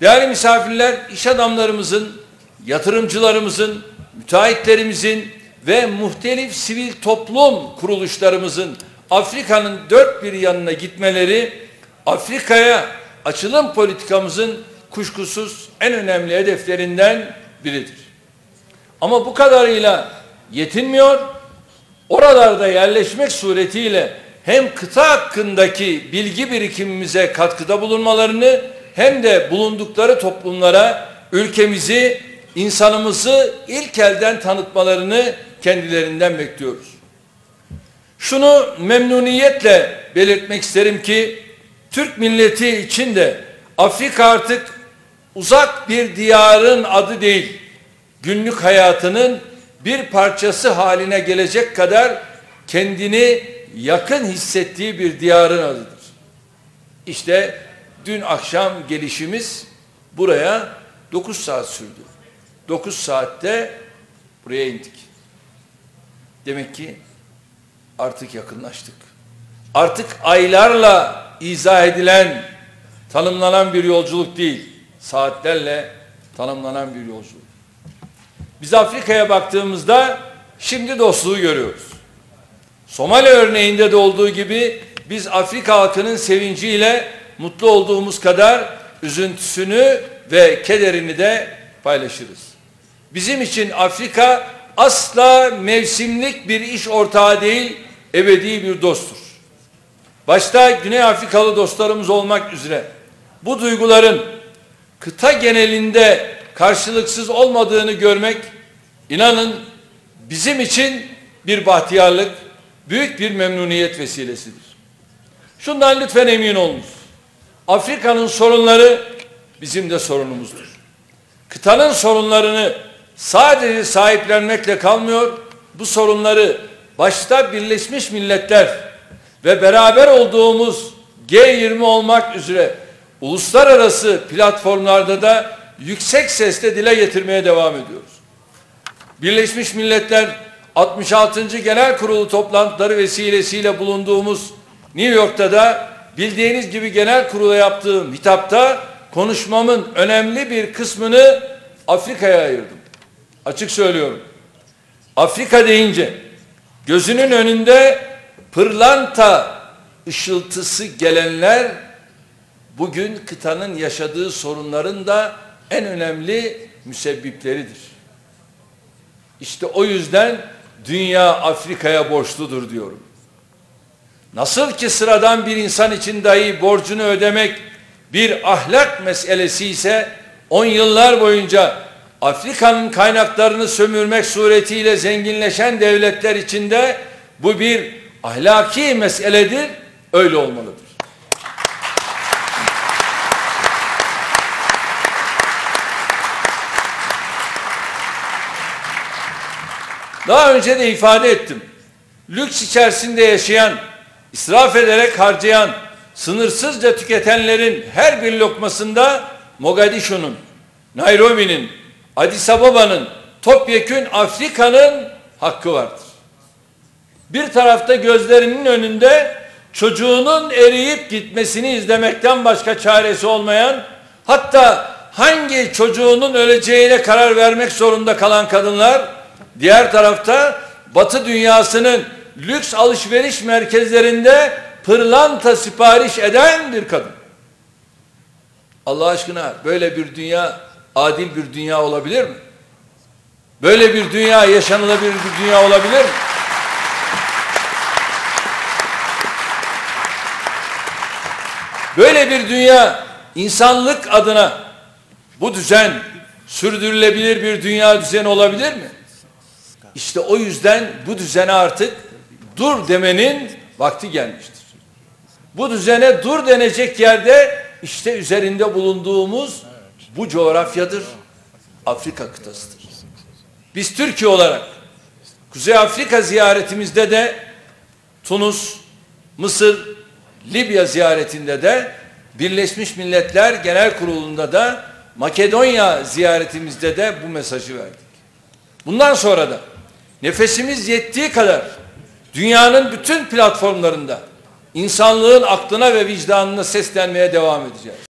Değerli misafirler, iş adamlarımızın, yatırımcılarımızın, müteahhitlerimizin ve muhtelif sivil toplum kuruluşlarımızın Afrika'nın dört bir yanına gitmeleri Afrika'ya açılım politikamızın kuşkusuz en önemli hedeflerinden biridir. Ama bu kadarıyla yetinmiyor. Oralarda yerleşmek suretiyle hem kıta hakkındaki bilgi birikimimize katkıda bulunmalarını hem de bulundukları toplumlara ülkemizi, insanımızı ilk elden tanıtmalarını kendilerinden bekliyoruz. Şunu memnuniyetle belirtmek isterim ki Türk milleti için de Afrika artık uzak bir diyarın adı değil, günlük hayatının bir parçası haline gelecek kadar kendini yakın hissettiği bir diyarın adıdır. İşte dün akşam gelişimiz buraya 9 saat sürdü. 9 saatte buraya indik. Demek ki artık yakınlaştık. Artık aylarla izah edilen, tanımlanan bir yolculuk değil, saatlerle tanımlanan bir yolculuk. Biz Afrika'ya baktığımızda şimdi dostluğu görüyoruz. Somali örneğinde de olduğu gibi biz Afrika halkının sevinciyle mutlu olduğumuz kadar üzüntüsünü ve kederini de paylaşırız. Bizim için Afrika asla mevsimlik bir iş ortağı değil, ebedi bir dosttur. Başta Güney Afrikalı dostlarımız olmak üzere bu duyguların kıta genelinde karşılıksız olmadığını görmek inanın bizim için bir bahtiyarlık, büyük bir memnuniyet vesilesidir. Şundan lütfen emin olunuz. Afrika'nın sorunları bizim de sorunumuzdur. Kıtanın sorunlarını sadece sahiplenmekle kalmıyor, bu sorunları başta Birleşmiş Milletler ve beraber olduğumuz G20 olmak üzere uluslararası platformlarda da yüksek sesle dile getirmeye devam ediyoruz. Birleşmiş Milletler 66. Genel Kurulu toplantıları vesilesiyle bulunduğumuz New York'ta da bildiğiniz gibi genel kurula yaptığım hitapta konuşmamın önemli bir kısmını Afrika'ya ayırdım. Açık söylüyorum. Afrika deyince gözünün önünde pırlanta ışıltısı gelenler bugün kıtanın yaşadığı sorunların da en önemli müsebbipleridir. İşte o yüzden dünya Afrika'ya borçludur diyorum. Nasıl ki sıradan bir insan için dahi borcunu ödemek bir ahlak meselesi ise on yıllar boyunca Afrika'nın kaynaklarını sömürmek suretiyle zenginleşen devletler içinde bu bir ahlaki meseledir, öyle olmalıdır. Daha önce de ifade ettim. Lüks içerisinde yaşayan, israf ederek harcayan, sınırsızca tüketenlerin her bir lokmasında Mogadishu'nun, Nairobi'nin, Addis Ababa'nın, topyekün Afrika'nın hakkı vardır. Bir tarafta gözlerinin önünde çocuğunun eriyip gitmesini izlemekten başka çaresi olmayan, hatta hangi çocuğunun öleceğine karar vermek zorunda kalan kadınlar, diğer tarafta Batı dünyasının lüks alışveriş merkezlerinde pırlanta sipariş eden bir kadın. Allah aşkına böyle bir dünya adil bir dünya olabilir mi? Böyle bir dünya yaşanılabilir bir dünya olabilir mi? Böyle bir dünya insanlık adına bu düzen sürdürülebilir bir dünya düzeni olabilir mi? İşte o yüzden bu düzene artık dur demenin vakti gelmiştir. Bu düzene dur denecek yerde işte üzerinde bulunduğumuz bu coğrafyadır. Afrika kıtasıdır. Biz Türkiye olarak Kuzey Afrika ziyaretimizde de Tunus, Mısır, Libya ziyaretinde de Birleşmiş Milletler Genel Kurulu'nda da Makedonya ziyaretimizde de bu mesajı verdik. Bundan sonra da nefesimiz yettiği kadar dünyanın bütün platformlarında insanlığın aklına ve vicdanına seslenmeye devam edeceğiz.